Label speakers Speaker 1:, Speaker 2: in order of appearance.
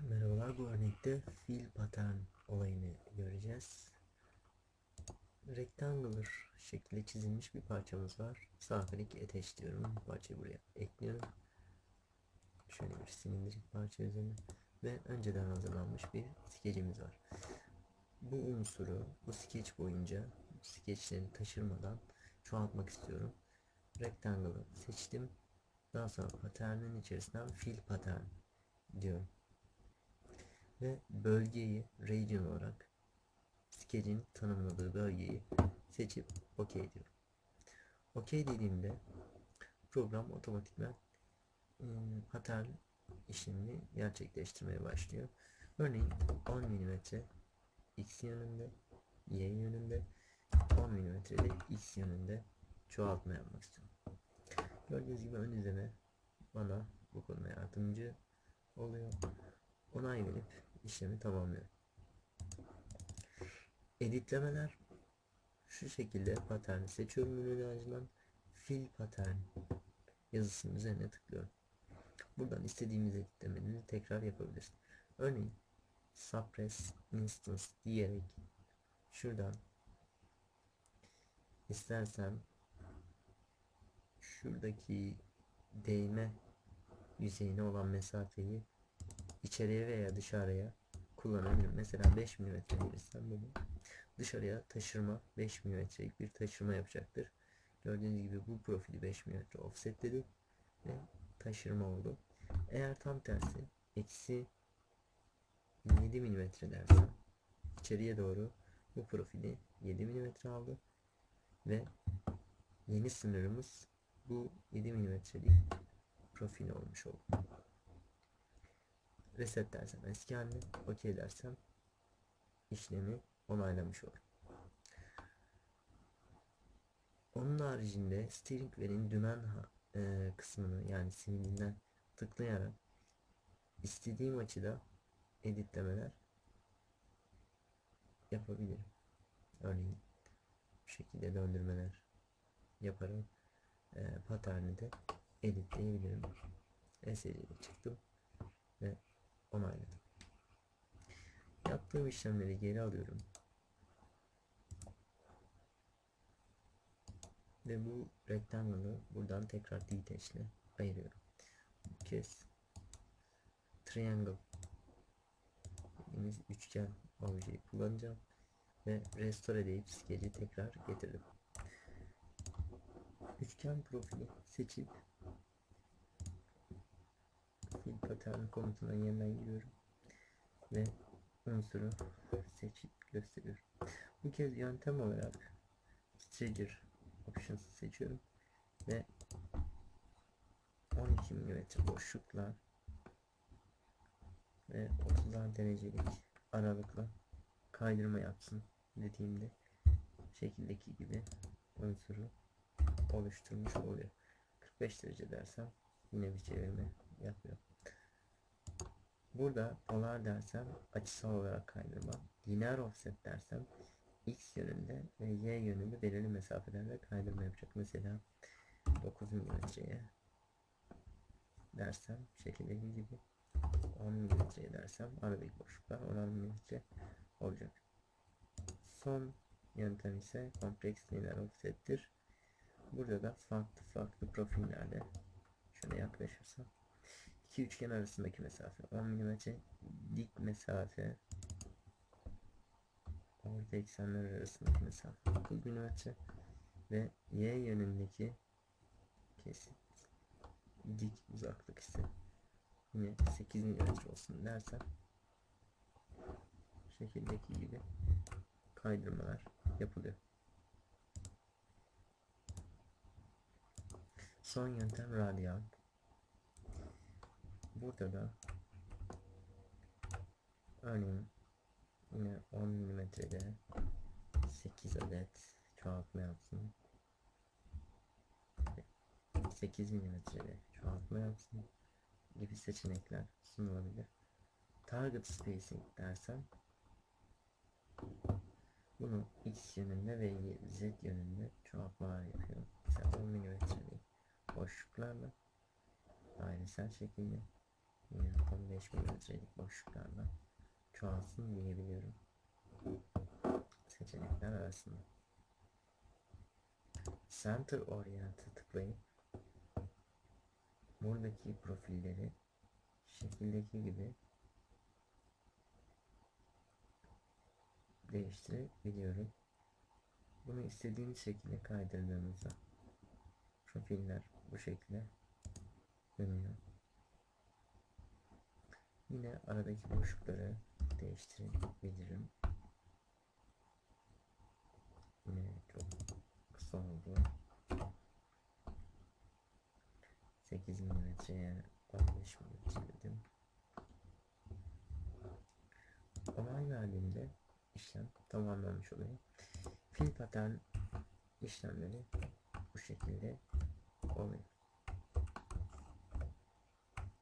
Speaker 1: Merhabalar bu örnekte fill pattern olayını göreceğiz. Rectangular şekilde çizilmiş bir parçamız var. Sağ klik attach diyorum. Bu parçayı buraya ekliyorum. Şöyle bir silindirik parça üzerine ve önceden hazırlanmış bir skecimiz var. Bu unsuru bu skeç boyunca skeçlerini taşırmadan çoğaltmak istiyorum. Rectangle'ı seçtim. Daha sonra patternin içerisinden fill pattern diyorum ve bölgeyi region olarak skecin tanımladığı bölgeyi seçip OK diyorum. OK dediğimde program otomatikman ım, pattern işlemini gerçekleştirmeye başlıyor. Örneğin 10 mm x yönünde, y yönünde, 10 mm de x yönünde çoğaltma yapmak istiyorum. Gördüğünüz gibi ön izleme bana bu konuda yardımcı oluyor. Onay verip işlemi tamamlıyorum. Editlemeler şu şekilde paterni seçiyorum ürün ağacından fill pattern yazısının üzerine tıklıyorum. Buradan istediğimiz editlemeleri tekrar yapabiliriz. Örneğin suppress instance diyerek şuradan istersem şuradaki değme yüzeyine olan mesafeyi içeriye veya dışarıya kullanabilirim. Mesela 5 mm verirsem bunu dışarıya taşırma 5 mm'lik bir taşırma yapacaktır. Gördüğünüz gibi bu profili 5 mm offsetledi ve taşırma oldu. Eğer tam tersi eksi 7 mm dersem içeriye doğru bu profili 7 mm aldı ve yeni sınırımız bu 7 mm'lik profil olmuş oldu reset dersem eski haline okey dersem işlemi onaylamış olur. Onun haricinde steering wheel'in dümen e, kısmını yani similinden tıklayarak istediğim açıda editlemeler yapabilirim. Örneğin bu şekilde döndürmeler yaparak e, paterni de editleyebilirim. SC'de çıktım ve onayladım. Yaptığım işlemleri geri alıyorum. Ve bu rectangle'ı buradan tekrar detach ile ayırıyorum. Kez triangle dediğimiz üçgen objeyi kullanacağım ve restore edip skeci tekrar getirdim. Üçgen profili seçip pattern komutuna yeniden giriyorum ve unsuru seçip gösteriyorum. Bu kez yöntem olarak Stagger Options seçiyorum ve 12 mm boşlukla ve 30'ar derecelik aralıkla kaydırma yapsın dediğimde şekildeki gibi unsuru oluşturmuş oluyor. 45 derece dersem yine bir çevirme yapıyor. Burada polar dersem açısal olarak kaydırma. Linear offset dersem x yönünde ve y yönünde belirli mesafelerde kaydırma yapacak. Mesela 9 milimetreye dersem şekildeki gibi 10 milimetreye dersem aradaki boşluklar 10 milimetre olacak. Son yöntem ise kompleks linear offset'tir. Burada da farklı farklı profillerde şöyle yaklaşırsam iki üçgen arasındaki mesafe 10 dik mesafe orta eksenler arasındaki mesafe 9 mm ve y yönündeki kesit dik uzaklık ise yine 8 mm olsun dersem şekildeki gibi kaydırmalar yapılıyor. Son yöntem radyal. Burada da örneğin yine 10 milimetrede 8 adet çoğaltma yapsın. 8 milimetrede çoğaltma yapsın gibi seçenekler sunulabilir. Target spacing dersem bunu x yönünde ve z yönünde çoğaltmalar yapıyor. Mesela 10 milimetrelik boşluklarla dairesel şekilde 15 milimetrelik boşluklarla çoğalsın diyebiliyorum. Seçenekler arasında. Center Orient'e tıklayıp buradaki profilleri şekildeki gibi değiştirebiliyorum. Bunu istediğiniz şekilde kaydırdığınızda profiller bu şekilde dönüyor. Yine aradaki boşlukları değiştirebilirim. Yine çok kısa oldu. 8 milimetreye 15 milimetre dedim. Onay verdiğimde işlem tamamlanmış oluyor. Film patern işlemleri bu şekilde oluyor.